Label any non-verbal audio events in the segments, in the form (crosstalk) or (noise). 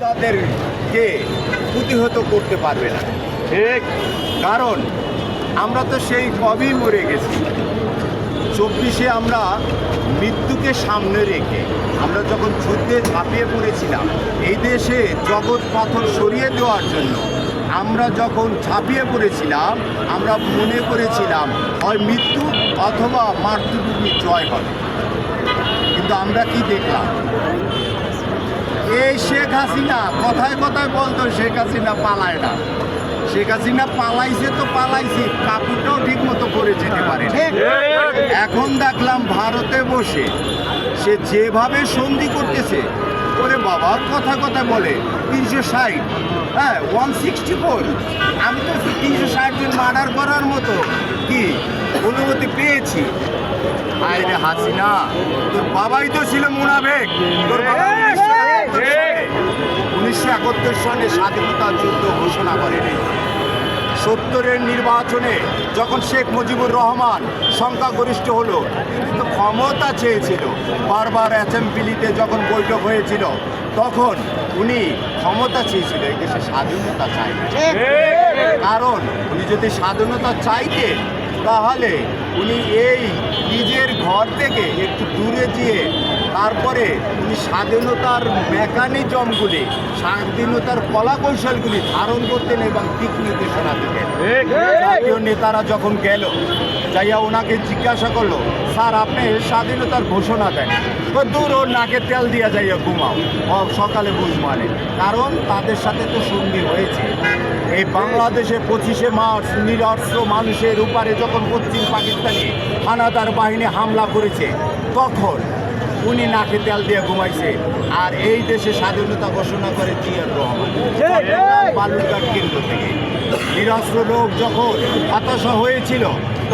তাদেরকে প্রতিহত করতে পারবে না। ঠিক। কারণ আমরা তো সেই কবেই মরে গেছি। চব্বিশে আমরা মৃত্যুকে সামনে রেখে আমরা যখন যুদ্ধে ঝাঁপিয়ে পড়েছিলাম এই দেশে জগৎ পাথর সরিয়ে দেওয়ার জন্য আমরা যখন ঝাঁপিয়ে পড়েছিলাম আমরা মনে করেছিলাম হয় মৃত্যু অথবা মাতৃভূমি জয় হবে। কিন্তু আমরা কি দেখলাম? এই শেখ হাসিনা কথায় কথায় বলতো শেখ হাসিনা পালায় না। শেখ হাসিনা পালাইছে তো পালাইছে কাপড়টাও ঠিক মতো করে যেতে পারে এখন দেখলাম ভারতে বসে সে যেভাবে সন্ধি করতেছে ওরে বাবা কথা কথা বলে তিনশো ষাট। হ্যাঁ ওয়ান সিক্সটি ফোর আমি তো তিনশো ষাট জন মার্ডার করার মতো কি অনুমতি পেয়েছি? আয় রে হাসিনা তোর বাবাই তো ছিল মুনাফেক তোর বাবা একাত্তর সালে স্বাধীনতা যুদ্ধ ঘোষণা করেন। সত্তরের নির্বাচনে যখন শেখ মুজিবুর রহমান সংখ্যাগরিষ্ঠ হলো তিনি তো ক্ষমতা চেয়েছিল বারবার অ্যাসেম্বলিতে যখন বৈঠক হয়েছিল তখন উনি ক্ষমতা চেয়েছিল এই দেশে স্বাধীনতা চাই কারণ উনি যদি স্বাধীনতা চাইতেন তাহলে উনি এই নিজের ঘর থেকে একটু দূরে গিয়ে তারপরে স্বাধীনতার মেকানিজমগুলি, স্বাধীনতার কলা কৌশলগুলি ধারণ করতেন এবং দিক নির্দেশনা দিতেন। জাতীয় নেতারা যখন গেল, যাইয়া ওনাকে জিজ্ঞাসা করল, স্যার, আপনি স্বাধীনতার ঘোষণা দেন। দূর ওর নাকে তেল দিয়া যাইয়া ঘুমাও। সকালে বুঝ মানে। কারণ তাদের সাথে তো সন্ধি হয়েছে। এই বাংলাদেশে পঁচিশে মার্চ নিরস্ত্র মানুষের উপরে যখন পশ্চিম পাকিস্তানি হানাদার বাহিনী হামলা করেছে, তখন উনি নাকে তেল দিয়ে ঘুমাইছে। আর এই দেশে স্বাধীনতা ঘোষণা করে জিয়ার রহমান। বালুরঘাট কেন্দ্র থেকে। নিরস্ত্র লোক যখন হতাশা হয়েছিল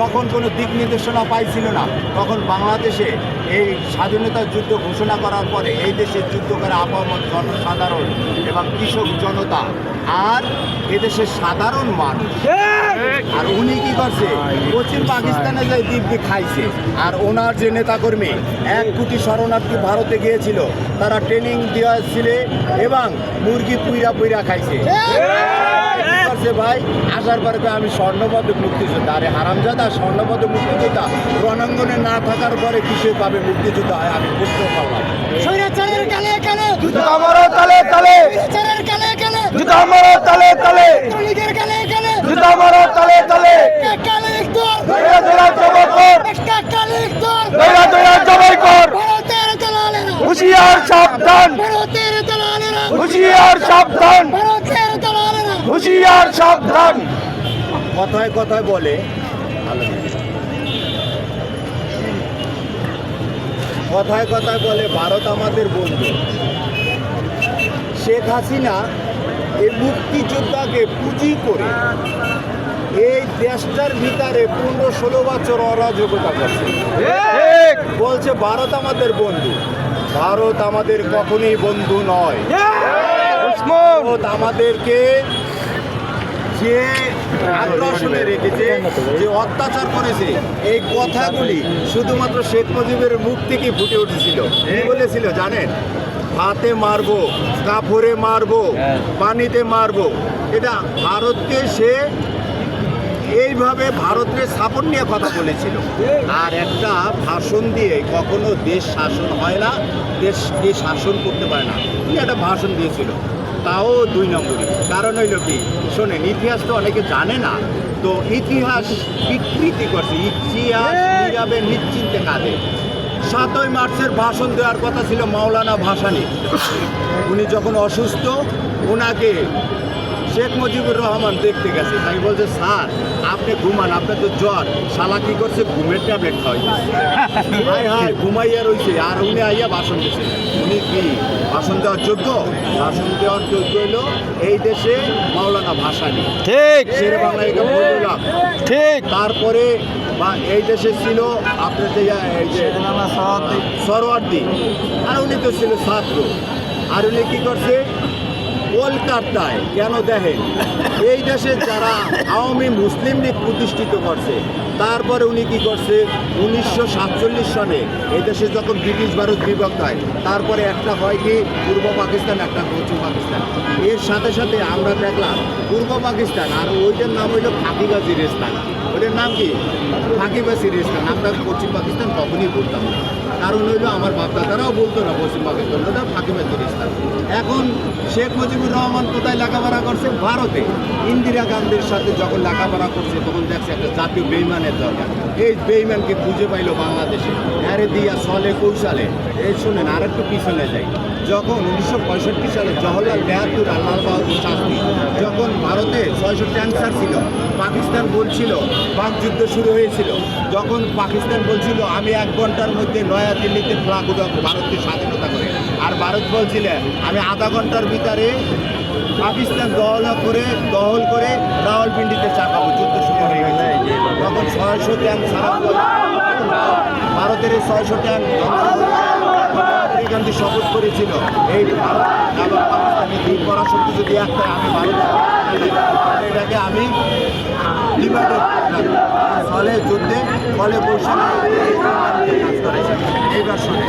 তখন কোনো দিক নির্দেশনা পাইছিল না। তখন বাংলাদেশে এই স্বাধীনতা যুদ্ধ ঘোষণা করার পরে এই দেশে যুদ্ধ করে আপামত জনসাধারণ এবং কৃষক জনতা আর এদেশের সাধারণ মানুষ। আর উনি কি করছে? পশ্চিম পাকিস্তানে যে দিব্যি খাইছে আর ওনার যে নেতাকর্মী এক কোটি শরণার্থী ভারতে গিয়েছিল তারা ট্রেনিং দেওয়া ছিল এবং মুরগি পুইরা পুইরা খাইছে। করছে ভাই আসার পরে কয়, আমি স্বর্ণপদক মুক্তিযোদ্ধা। আরে হারামজাদা স্বর্ণপদক মুক্তিযোদ্ধা। রণাঙ্গনে না থাকার পরে কিসে পাবে মুক্তিযোদ্ধা? হয় আমি বুঝতে পারলাম স্বৈরাচারের কালে কালে। জুতা মারো তালে তালে। স্বৈরাচারের কালে কালে। জুতা মারো তালে তালে। লীগের কালে কালে। জুতা মারো তালে তালে। কালে দল। দৈরা দৈরা জবাই কর। কালে দল। দৈরা দৈরা জবাই কর। ভারতের দালালেরা। হুশিয়ার সাবধান। ভারতের দালালেরা। হুশিয়ার সাবধান। ভারতের হুশিয়ার সাবধান। কথায় কথায় বলে কথায় কথায় বলে ভারত আমাদের বন্ধু। শেখ হাসিনা এই মুক্তিযোদ্ধাকে পুঁজি করে এই দেশটার ভিতরে পনেরো ষোলো বছর অরাজকতা করছে। বলছে ভারত আমাদের বন্ধু। ভারত আমাদের কখনোই বন্ধু নয়। আমাদেরকে যে আগ্রাসনে রেখেছে, যে অত্যাচার করেছে, এই কথাগুলি শুধুমাত্র শেখ মুজিবের মুখ থেকে ফুটে উঠেছিল। কি বলেছিল জানেন? হাতে মারবো কাপড়ে মারবো, পানিতে মারবো। এটা ভারতকে সে এইভাবে ভারতের সাপোর্ট নিয়ে কথা বলেছিল। আর একটা ভাষণ দিয়ে কখনো দেশ শাসন হয় না দেশকে শাসন করতে পারে না। একটা ভাষণ দিয়েছিল। তাও দুই নম্বরই কারণ হইল কি শোনেন ইতিহাস তো অনেকে জানে না তো ইতিহাস বিকৃতি করছে ইতিহাস নীরবে নিশ্চিন্তে কাঁদে সাতই মার্চের ভাষণ দেওয়ার কথা ছিল মাওলানা ভাসানি। উনি যখন অসুস্থ ওনাকে শেখ মুজিবুর রহমান দেখতে গেছে। তাই বলছে স্যার আপনি ঘুমান আপনার তো জ্বর। শালা কি করছে? ঘুমের ট্যাবলেট খাওয়াই (laughs) ঘুমাইয়া রইছে। আর উনি আইয়া ভাষণ দিছে। উনি কি ভাষণ দেওয়ার যোগ্য? ভাষণ দেওয়ার যোগ্য হইল এই দেশে মাওলানা ভাসানি। ঠিক। শের বাংলায় ঠিক। তারপরে বা এই দেশে ছিল আপনার যে এই যে সরোয়ার্দি আর উনি তো ছিল ছাত্র। আর উনি কি করছে? কলকাতায় কেন দেখেন? এই দেশে যারা আওয়ামী মুসলিম লীগ প্রতিষ্ঠিত করছে, তারপরে উনি কি করছে? উনিশশো সাতচল্লিশ সনে এই দেশে যখন ব্রিটিশ ভারত বিভক্ত হয়, তারপরে একটা হয় কি? পূর্ব পাকিস্তান, একটা পশ্চিম পাকিস্তান। এর সাথে সাথে আমরা দেখলাম পূর্ব পাকিস্তান, আর ওইটার নাম হইল ফাঁকিবাজির স্থান। ওইটার নাম কি? ফাঁকিবাজির স্থান আমরা পশ্চিম পাকিস্তান কখনই বলতাম। না কারণ হইল আমার বাপদাদারাও বলতো না পশ্চিম পাকিস্তান ওটা ফাঁকিবাজির স্থান এখন শেখ মুজিবুর রহমান কোথায় লেখাপড়া করছে? ভারতে। ইন্দিরা গান্ধীর সাথে যখন লেখাপড়া করছে, তখন দেখছে একটা জাতীয় বেইমানের দরকার। এই বেইমানকে খুঁজে পাইল বাংলাদেশে। হ্যারে দিয়া সলে কৌশলে। এই শুনেন আর একটু পিছনে যাই। যখন উনিশশো পঁয়ষট্টি সালে জওহরলাল নেহারু আর লাল বাহাদুর শাস্ত্রী, যখন ভারতে ছয়শো ট্যান্সার ছিল, পাকিস্তান বলছিল পাক যুদ্ধ শুরু হয়েছিল, যখন পাকিস্তান বলছিল, আমি এক ঘণ্টার মধ্যে নয়া দিল্লিতে ফ্লাগ উঠাবো ভারতকে স্বাধীনতা করে। আর ভারত বলছিল আমি আধা ঘণ্টার ভিতরে পাকিস্তান দহল করে দহল করে রাওয়ালপিন্ডিতে চাপাবো। যুদ্ধ শুরু হয়ে গেছে। তখন ছয়শো ট্যাঙ্ক ছাড়া ভারতের ছয়শো ট্যাঙ্ক গান্ধী শপথ করেছিল। এই এবং পাকিস্তানের দুই পরাশক্তি যদি একটা আমি এটাকে আমি ফলে যুদ্ধে, ফলে করেছে। এইবার শুনে